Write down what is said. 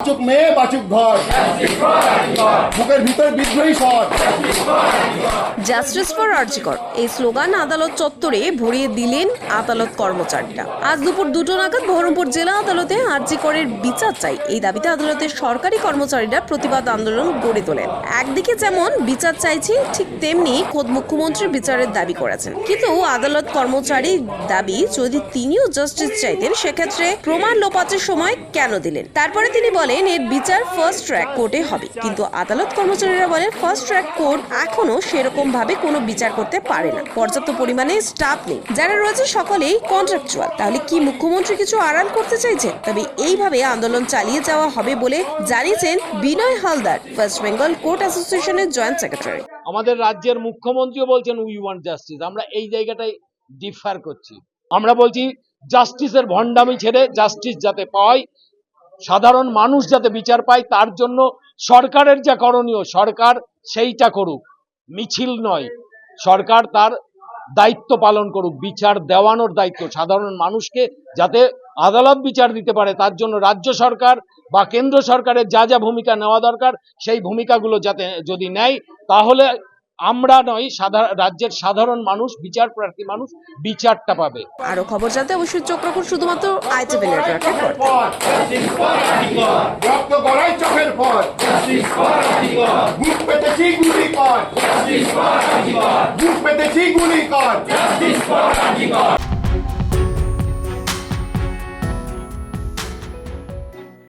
বাচুক মেয়ে, বাচুক ঘর। বুকের ভিতর বিদ্রোহী স্বর জাস্টিস ফর আর্জিকর এই স্লোগান আদালত চত্বরে ভরিয়ে দিলেন আদালত কর্মচারীরা। আজ দুপুর দুটো নাগাদ বহরমপুর জেলা আদালতে আর্জিকরের বিচার চাই। এই দাবিতে আদালতের সরকারি কর্মচারীরা প্রতিবাদ আন্দোলন গড়ে তোলেন। একদিকে যেমন বিচার চাইছি, ঠিক তেমনি খোদ মুখ্যমন্ত্রীর বিচারের দাবি করেছেন। কিন্তু আদালত কর্মচারী দাবি, যদি তিনিও জাস্টিস চাইতেন, সেক্ষেত্রে প্রমাণ লোপাটের সময় কেন দিলেন? তারপরে তিনি বলেন এর বিচার ফার্স্ট ট্র্যাক কোর্টে হবে। কিন্তু আদালত কর্মচারীরা বলেন ফার্স্ট ট্র্যাক কোর্ট এখনও সেরকম ভাবে কোনো বিচার করতে পারে না। পর্যাপ্ত পরিমাণে স্টাফ নেই। যারা রয়েছে, সকলেই কন্ট্রাকচুয়াল তাহলে কি মুখ্যমন্ত্রী কিছু আড়াল করতে চাইছেন? তবে এইভাবে আন্দোলন চালিয়ে যাওয়া হবে বলে জানিয়েছেন বিনয় হালদার ওয়েস্ট বেঙ্গল কোর্ট অ্যাসোসিয়েশনের জয়েন্ট সেক্রেটারি আমাদের রাজ্যের মুখ্যমন্ত্রীও বলছেন উই ওয়ান্ট জাস্টিস আমরা এই জায়গাটায় ডিফার করছি। আমরা বলছি জাস্টিসের ভণ্ডামি ছেড়ে জাস্টিস যাতে পায় সাধারণ মানুষ যাতে বিচার পায়, তার জন্য সরকারের যা করণীয়, সরকার সেইটা করুক। মিছিল নয়, সরকার তার দায়িত্ব পালন করুক, বিচার দেওয়ানোর দায়িত্ব। সাধারণ মানুষকে যাতে আদালত বিচার দিতে পারে, তার জন্য রাজ্য সরকার বা কেন্দ্র সরকারের যা যা ভূমিকা নেওয়া দরকার, সেই ভূমিকাগুলো যাতে যদি নেয়, তাহলে আমরা নয় সাধারণ রাজ্যের সাধারণ মানুষ বিচার প্রার্থী মানুষ বিচারটা পাবে। আরও খবর জানতে অবশ্যই চোখ রাখুন শুধুমাত্র আইটিভি নেটওয়ার্কের পর